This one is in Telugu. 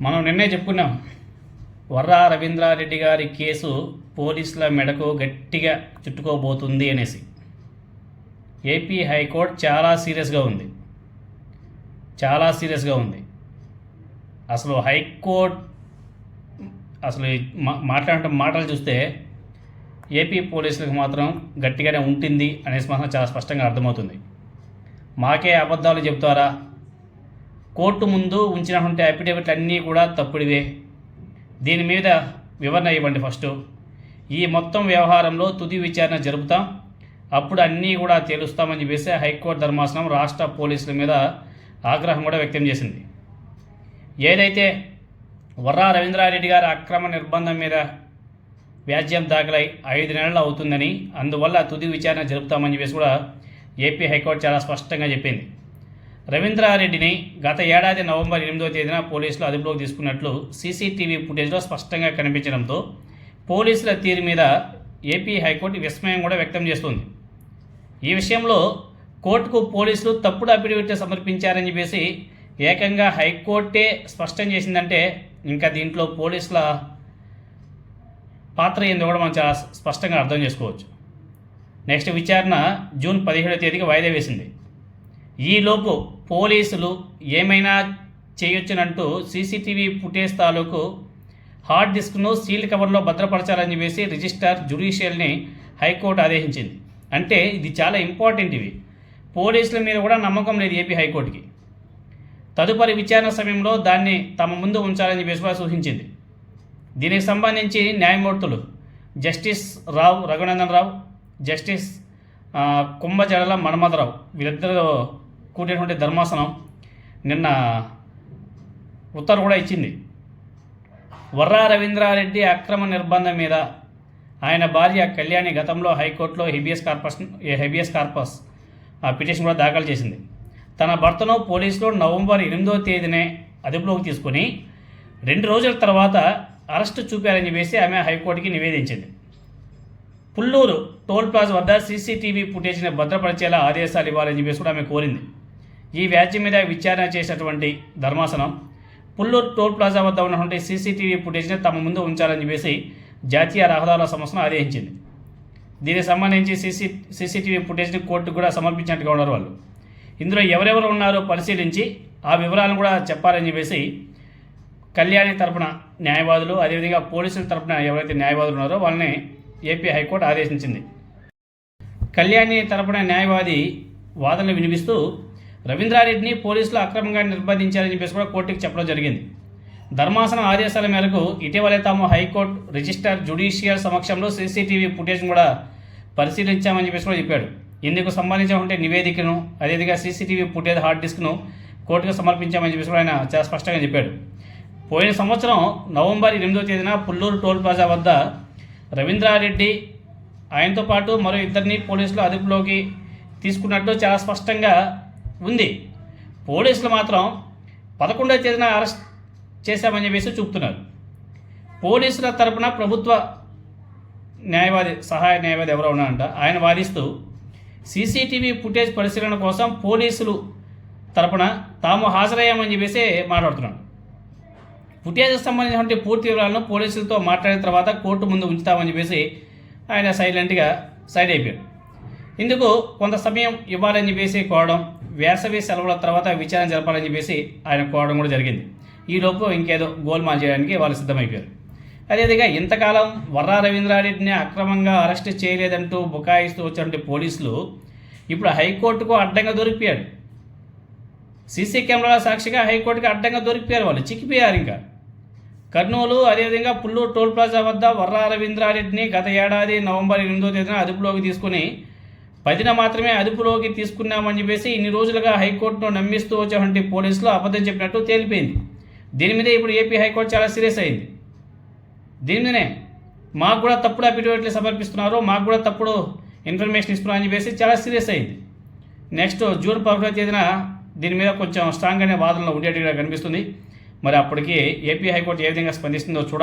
మనం నిన్నే చెప్పుకున్నాం. వర్రా రవీంద్రారెడ్డి గారి కేసు పోలీసుల మెడకు గట్టిగా చుట్టుకోబోతుంది అనేసి. ఏపీ హైకోర్టు చాలా సీరియస్గా ఉంది. చాలా సీరియస్గా ఉంది. అసలు హైకోర్టు అసలు మాట్లాడటం మా- మాటలు చూస్తే ఏపీ పోలీసులకు మాత్రం గట్టిగానే ఉంటుంది అనేసి మాత్రం చాలా స్పష్టంగా అర్థమవుతుంది. మాకే అబద్ధాలు చెబుతారా? కోర్టు ముందు ఉంచినటువంటి అఫిడవిట్లు అన్నీ కూడా తప్పుడివే. దీని మీద వివరణ ఇవ్వండి ఫస్ట్. ఈ మొత్తం వ్యవహారంలో తుది విచారణ జరుపుతాం. అప్పుడు అన్నీ కూడా తేలుస్తామని చెప్పేసి హైకోర్టు ధర్మాసనం రాష్ట్ర పోలీసుల మీద ఆగ్రహం కూడా వ్యక్తం చేసింది. ఏదైతే వర్రా రవీంద్రారెడ్డి గారి అక్రమ నిర్బంధం మీద వ్యాజ్యం దాఖలై ఐదు నెలలు అవుతుందని అందువల్ల తుది విచారణ జరుపుతామని చెప్పేసి కూడా ఏపీ హైకోర్టు చాలా స్పష్టంగా చెప్పింది. రవీంద్రారెడ్డిని గత ఏడాది నవంబర్ ఎనిమిదో తేదీన పోలీసులు అదుపులోకి తీసుకున్నట్లు సీసీటీవీ ఫుటేజ్లో స్పష్టంగా కనిపించడంతో పోలీసుల తీరు మీద ఏపీ హైకోర్టు విస్మయం కూడా వ్యక్తం చేస్తుంది. ఈ విషయంలో కోర్టుకు పోలీసులు తప్పుడు అఫిడవిట్ సమర్పించారని చెప్పేసి ఏకంగా హైకోర్టే స్పష్టం చేసిందంటే ఇంకా దీంట్లో పోలీసుల పాత్ర ఏందో కూడా మనం చాలా స్పష్టంగా అర్థం చేసుకోవచ్చు. నెక్స్ట్ విచారణ జూన్ పదిహేడో తేదీకి వాయిదా వేసింది. ఈలోపు పోలీసులు ఏమైనా చేయొచ్చునంటూ సీసీటీవీ ఫుటేజ్ తాలూకు హార్డ్ డిస్క్ను సీల్ కవర్లో భద్రపరచాలని చెప్పేసి రిజిస్టార్ జ్యుడిషియల్ని హైకోర్టు ఆదేశించింది. అంటే ఇది చాలా ఇంపార్టెంట్ ఇవి. పోలీసుల మీద కూడా నమ్మకం లేదు ఏపీ హైకోర్టుకి. తదుపరి విచారణ సమయంలో దాన్ని తమ ముందు ఉంచాలని చెప్పేసి సూచించింది. దీనికి సంబంధించి న్యాయమూర్తులు జస్టిస్ రావు రఘునందన్ రావు జస్టిస్ కుంభజడల మన్మథరావు వీరిద్దరు కూడినటువంటి ధర్మాసనం నిన్న ఉత్తర్వు కూడా ఇచ్చింది. వర్రా రవీంద్రారెడ్డి అక్రమ నిర్బంధం మీద ఆయన భార్య కళ్యాణి గతంలో హైకోర్టులో హెబియస్ కార్పస్ హెబియస్ కార్పస్ ఆ పిటిషన్ కూడా దాఖలు చేసింది. తన భర్తను పోలీసులు నవంబర్ ఎనిమిదో తేదీనే అదుపులోకి తీసుకుని రెండు రోజుల తర్వాత అరెస్టు చూపారని చెప్పేసి ఆమె హైకోర్టుకి నివేదించింది. పుల్లూరు టోల్ ప్లాజా వద్ద సీసీటీవీ ఫుటేజ్ని భద్రపరిచేలా ఆదేశాలు ఇవ్వాలని చెప్పేసి కూడా ఆమె కోరింది. ఈ వ్యాజ్యం మీద విచారణ చేసినటువంటి ధర్మాసనం పుల్లూరు టోల్ ప్లాజా వద్ద ఉన్నటువంటి సీసీటీవీ ఫుటేజ్ని తమ ముందు ఉంచాలని చెప్పేసి జాతీయ రహదారుల సంస్థను ఆదేశించింది. దీనికి సంబంధించి సీసీ సీసీటీవీ ఫుటేజ్ని కోర్టుకు కూడా సమర్పించినట్టుగా ఉన్నారు వాళ్ళు. ఇందులో ఎవరెవరు ఉన్నారో పరిశీలించి ఆ వివరాలను కూడా చెప్పాలని చెప్పేసి కళ్యాణి తరపున న్యాయవాదులు అదేవిధంగా పోలీసుల తరపున ఎవరైతే న్యాయవాదులు ఉన్నారో వాళ్ళని ఏపీ హైకోర్టు ఆదేశించింది. కళ్యాణి తరపున న్యాయవాది వాదనలు వినిపిస్తూ రవీంద్రారెడ్డిని పోలీసులు అక్రమంగా నిర్బంధించారని చెప్పేసి కూడా కోర్టుకు చెప్పడం జరిగింది. ధర్మాసనం ఆదేశాల మేరకు ఇటీవలే తాము హైకోర్టు రిజిస్టర్ జుడిషియల్ సమక్షంలో సీసీటీవీ ఫుటేజ్ను కూడా పరిశీలించామని చెప్పేసి కూడా చెప్పాడు. ఇందుకు సంబంధించినటువంటి నివేదికను అదేవిధంగా సీసీటీవీ ఫుటేజ్ హార్డ్ డిస్క్ను కోర్టుకు సమర్పించామని చెప్పేసి కూడా ఆయన చాలా స్పష్టంగా చెప్పాడు. పోయిన సంవత్సరం నవంబర్ ఎనిమిదో తేదీన పుల్లూరు టోల్ ప్లాజా వద్ద రవీంద్రారెడ్డి ఆయనతో పాటు మరో ఇద్దరిని పోలీసులు అదుపులోకి తీసుకున్నట్లు చాలా స్పష్టంగా ఉంది. పోలీసులు మాత్రం పదకొండవ తేదీన అరెస్ట్ చేశామని చెప్పేసి చూపుతున్నారు. పోలీసుల తరపున ప్రభుత్వ న్యాయవాది సహాయ న్యాయవాది ఎవరో ఉన్నారంట. ఆయన వాదిస్తూ సీసీటీవీ ఫుటేజ్ పరిశీలన కోసం పోలీసులు తరపున తాము హాజరయ్యామని చెప్పేసి మాట్లాడుతున్నాడు ఫుటేజ్కి సంబంధించినటువంటి పూర్తి వివరాలను పోలీసులతో మాట్లాడిన తర్వాత కోర్టు ముందు ఉంచుతామని చెప్పేసి ఆయన సైలెంట్గా సైడ్ అయిపోయాడు ఇందుకు కొంత సమయం ఇవ్వాలని చెప్పేసి కోవడం వేసవి సెలవుల తర్వాత విచారణ జరపాలని చెప్పేసి ఆయన కోవడం కూడా జరిగింది. ఈలోపు ఇంకేదో గోల్మాల్ చేయడానికి వాళ్ళు సిద్ధమైపోయారు. అదేవిధంగా ఇంతకాలం వర్రా రవీంద్రారెడ్డిని అక్రమంగా అరెస్ట్ చేయలేదంటూ బుకాయిస్తూ వచ్చినటువంటి పోలీసులు ఇప్పుడు హైకోర్టుకు అడ్డంగా దొరికిపోయాడు సీసీ కెమెరాల సాక్షిగా హైకోర్టుకి అడ్డంగా దొరికిపోయారు వాళ్ళు చిక్కిపోయారు ఇంకా. కర్నూలు అదేవిధంగా పుల్లూరు టోల్ ప్లాజా వద్ద వర్రా రవీంద్రారెడ్డిని గత ఏడాది నవంబర్ ఎనిమిదో తేదీన అదుపులోకి తీసుకుని పదిన మాత్రమే అదుపులోకి తీసుకున్నామని చెప్పేసి ఇన్ని రోజులుగా హైకోర్టును నమ్మిస్తూ వచ్చేటువంటి పోలీసులు అబద్ధం చెప్పినట్టు తేలిపోయింది. దీని మీద ఇప్పుడు ఏపీ హైకోర్టు చాలా సీరియస్ అయింది. దీని మీదనే మాకు కూడా తప్పుడు అఫిడవిట్లు సమర్పిస్తున్నారు మాకు కూడా తప్పుడు ఇన్ఫర్మేషన్ ఇస్తున్నారు అని చెప్పేసి చాలా సీరియస్ అయింది. నెక్స్ట్ జూన్ పదకొండవ తేదీన దీని మీద కొంచెం స్ట్రాంగ్ అనే వాదనలు ఉండేట్టుగా కనిపిస్తుంది. మరి అప్పటికి ఏపీ హైకోర్టు ఏ విధంగా స్పందిస్తుందో చూడాలి.